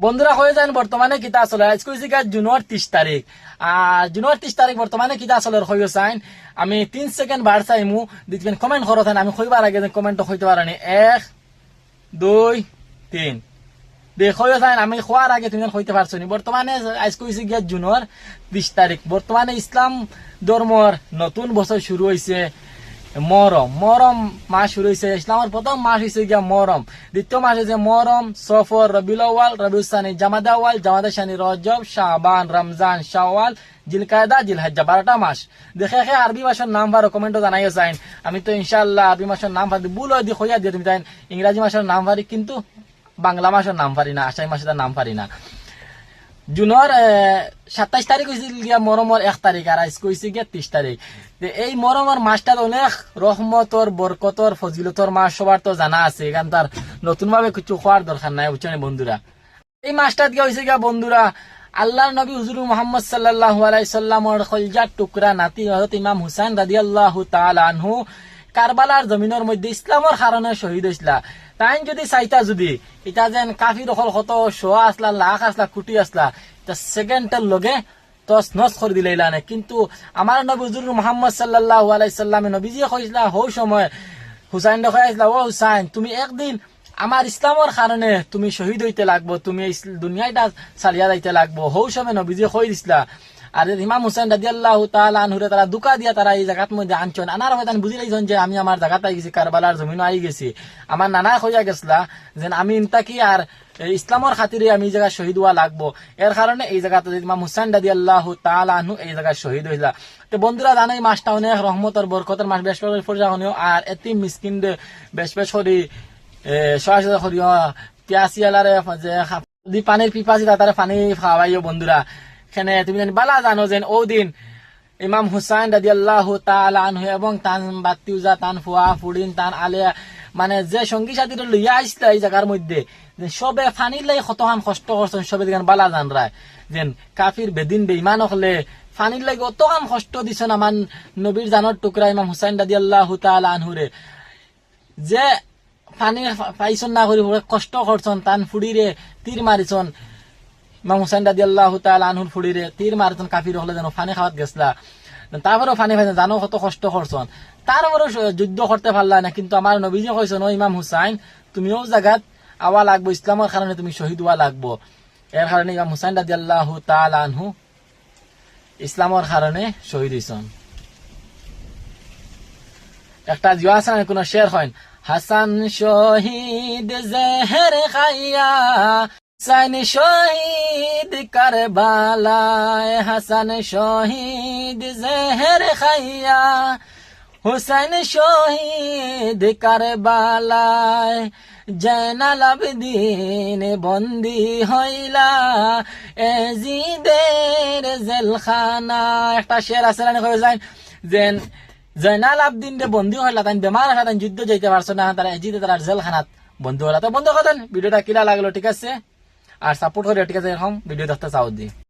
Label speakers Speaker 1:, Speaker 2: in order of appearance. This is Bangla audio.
Speaker 1: বন্ধুরা হয়ে যান বর্তমানে কিতা আসলে আজ কইছি গা জুনের ত্রিশ তারিখ আর জুনের ত্রিশ তারিখ বর্তমানে কিতা আসলে হয়ে চাইন আমি তিন সেকেন্ড বার চাইমু। দিবেন কমেন্ট করো আমি কইবার আগে কমেন্ট হইতে পারানি এক, দুই, তিন। দেখো চাইন আমি খোয়ার আগে তুমি হইতে পারছ নি। বর্তমানে আজ কইছি গিয়া জুনের বিশ তারিখ বর্তমানে ইসলাম ধর্মর নতুন বছর শুরু হয়েছে মরম মরম মাস শুরু হয়েছে ইসলামের প্রথম মাস হয়েছে গিয়া মরম দ্বিতীয় মাস হয়েছে মরম সফর রবিউল আওয়াল রবিউল সানি জামাদা আওয়াল জামাদা সানি রজব শাহবান রমজান শাওয়াল, জিলকায়দা, জিলহাজ্জা বারোটা মাস দেখে দেখে আরবি মাসের নাম ভারো কমেন্টও জানাই চাইন আমি তো ইনশাল্লাহ আরবি মাসের নাম ভারি বুলো দি হইয়া দিয়ে তুমি ইংরাজি মাসের নাম ভারি কিন্তু বাংলা মাসের নাম পারি না আষাঢ় মাসের নাম পারি না। জুনের সাতাইশ তারিখ হয়েছিল গিয়া মরমর এক তারিখ আর আজ কইছে গিয়া ত্রিশ তারিখ এই মরমর মাসটার অনেক রহমতর বরকতর ফজিলতর মাস সবার তো জানা আছে এখান তার নতুন ভাবে কিছু খোয়ার দরকার নাই বুঝছেন বন্ধুরা এই মাসটাত গিয়া হয়েছে গিয়া বন্ধুরা আল্লাহর নবী হুজুর মোহাম্মদ সাল্লাহ আলাইসাল্লামর খলজার টুকরা নাতি হজরত ইমাম হুসাইন রাদি আল্লাহ আনহু কারবালার জমিনের মধ্যে ইসলামর কারণে শহীদ হয়েছিলা তাই যদি চাইতা যদি এটা যেন কাফির অকল কত শোয়া আসলা লাখ আসলা কোটি আসলা এটা সেকেন্ডের লগে তস নস করে দিলে ইলানে। কিন্তু আমার নবী হুজুর মোহাম্মদ সাল্লাহ আলাইসাল্লামে নবীজি কইসলা হৌ সময় হুসাইন দেখা আসলা ও হুসাইন তুমি একদিন আমার ইসলামর কারণে তুমি শহীদ হইতে লাগবো, তুমি দুনিয়াটা চালিয়া যাইতে লাগবো। হৌ সময় নবীজি কই দিছিলা। আর ইমাম হুসেন রাজি আল্লাহ আনহুরে তারা দুকা দিয়া তারা এই জায়গার মধ্যে আনছেন আনার হয়তো বুঝি লাইছেন যে আমি আমার জায়গাতে আই গেছি, কারবালার জমিনও আই গেছি। আমার নানা হইয়া গেছিলা যে আমি ইনতাকি আর ইসলামর খাতিরে আমি এই জায়গায় শহীদ হওয়া লাগবো। এর কারণে এই জায়গাতে ইমাম হুসেন রাজি আল্লাহ আনহু এই জায়গায় শহীদ হইলা। তো বন্ধুরা জানো এই মাসটা অনেক রহমতর বরকতের মাস, বেশ পড়ে আর এতি মিসকিন বেশ বেশ করি সরাসরি করি পিয়াসিয়ালারে যে পানির পিপাসি তারে পানি খাওয়াইও বন্ধুরা। এখানে তুমি জানি, বালা জানো যেন ও দিন ইমাম হুসাইন রাজি আল্লাহ আনহু এবং তান বাতিউজা, তান ফুয়া, ফুডিন, তান আলে মানে যে সঙ্গী সাথীরা লইয়া আসলে এই জায়গার মধ্যে সবে ফানির লাই কতখান কষ্ট করছেন, সবে যেন বালা জান রায়। যেন কাফির বেদিন বেইমান হলে ফানির লাগে অতখান কষ্ট দিছেন আমার নবীর জানোর টুকরা ইমাম হুসাইন রাজি আল্লাহ আনহুরে। যে পানি পাইছন না করি কষ্ট করছন, তান ফুড়িরে তীর মারিছন ইমাম হুসাইন রাজি আল্লাহ আনহুর ফুড়িরে তীর মারিছন কাফির হলে যেন ফানি খাওয়াত গেছলা। তারপরেও ফানি পাইছেন জানো কত কষ্ট করছন তারপরেও যুদ্ধ করতে পারলা না, কিন্তু আমার নবীজি কইছেন ও ইমাম হুসাইন তুমিও জায়গাত আওয়া লাগবো ইসলামের কারণে তুমি শহীদ হওয়া লাগবো। এর কারণে ইমাম হুসাইন রাজি আল্লাহ আনহু ইসলামের কারণে শহীদ হইছন একটা জিয়া আছে না, কোনো শের হয় হাসান শহীদ জেহের খাইয়া সাইন শহীদ কারবালায়, হাসান শহীদ জেহের খাইয়া হুসাইন শহীদ কারবালায়, জয়নাল আবদিন বন্দি হইলা, এজিদের জেলখানা একটা শের আছে না কয়ে যায়? যেন জয়নাল আবদিন রে বন্দি হইলা তাই বেমার আসা তাই যুদ্ধ যাইতে পারছ না, তারা এজিতে তারা জেলখানাত বন্ধু হলা তো বন্ধু কথা ভিডিওটা কিলা লাগল, ঠিক আছে? আর সাপোর্ট করে ঠিক আছে এরকম ভিডিও দেখতে চাও